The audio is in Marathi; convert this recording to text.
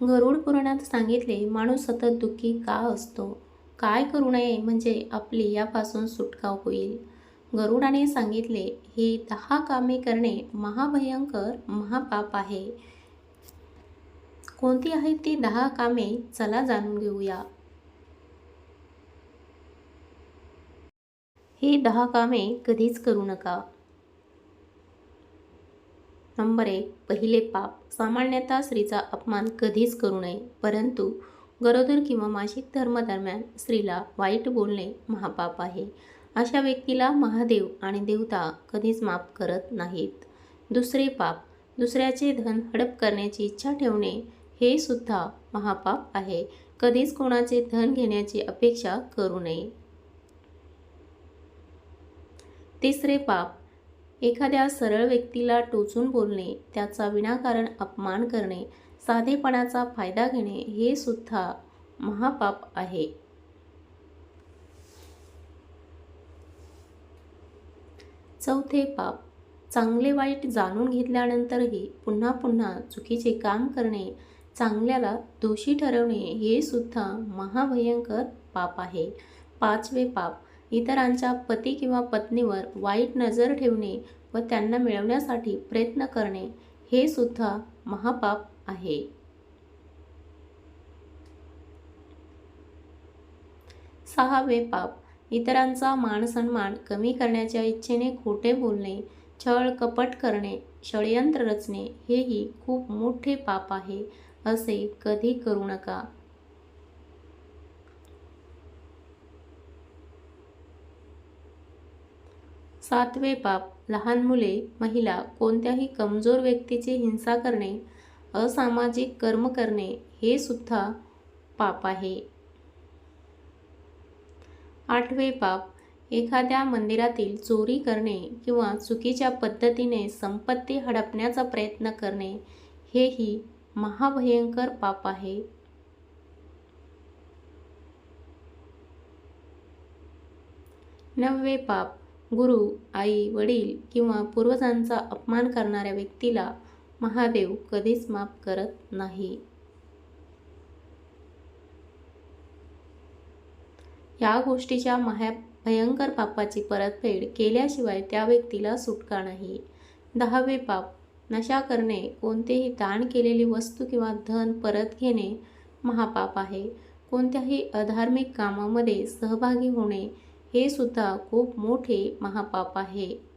गरुड पुराणात सांगितले माणूस सतत दुःखी का असतो? काय करू नये म्हणजे आपली यापासून सुटका होईल. गरुडाने सांगितले ही दहा कामे करणे महाभयंकर महापाप आहे. कोणती आहेत ती दहा कामे? चला जाणून घेऊया. ही दहा कामे कधीच करू नका. नंबर एक पहिले पाप. सामान्यतः स्त्रीचा अपमान कधीच करू नये. परंतु गरोदर किंवा मासिक धर्मादरम्यान स्त्रीला वाईट बोलणे महापाप आहे. अशा व्यक्तीला महादेव आणि देवता कधीच माफ करत नाहीत. दुसरे पाप दुसऱ्याचे धन हडप करण्याची इच्छा ठेवणे हे सुद्धा महापाप आहे. कधीच कोणाचे धन घेण्याची अपेक्षा करू नये. तिसरे पाप एखाद्या सरळ व्यक्तीला टोचून बोलणे त्याचा विनाकारण अपमान करणे साधेपणाचा फायदा घेणे हे सुद्धा महापाप आहे. चौथे पाप. चांगले वाईट जाणून घेतल्यानंतरही पुन्हा पुन्हा चुकीचे काम करणे चांगल्याला दोषी ठरवणे हे सुद्धा महाभयंकर पाप आहे. पाचवे पाप. इतरांच्या पती किंवा पत्नीवर वाईट नजर ठेवणे व त्यांना मिळवण्यासाठी प्रयत्न करणे हे सुद्धा महापाप आहे. सहावे पाप. इतरांचा मान सन्मान कमी करण्याच्या इच्छेने खोटे बोलणे छळ कपट करणे षडयंत्र रचणे हेही खूप मोठे पाप आहे असे कधी करू नका. सातवे पाप लहान मुले महिला कोणत्याही कमजोर व्यक्तीची हिंसा करणे असामाजिक कर्म करणे हे सुद्धा पाप आहे. आठवे पाप एखाद्या मंदिरातील चोरी करणे किंवा चुकीच्या पद्धतीने संपत्ती हडपण्याचा प्रयत्न करणे हेही महाभयंकर पाप आहे. नववे पाप गुरु आई वडील किंवा पूर्वजांचा अपमान करणाऱ्या व्यक्तीला महादेव कधीच माफ करत नाही. या गोष्टीच्या महा भयंकर पापाची परतफेड केल्याशिवाय त्या व्यक्तीला सुटका नाही. दहावे पाप नशा करणे कोणतेही दान केलेली वस्तू किंवा धन परत घेणे महापाप आहे. कोणत्याही अधार्मिक कामामध्ये सहभागी होणे हे सुद्धा खूप मोठे महापाप आहे.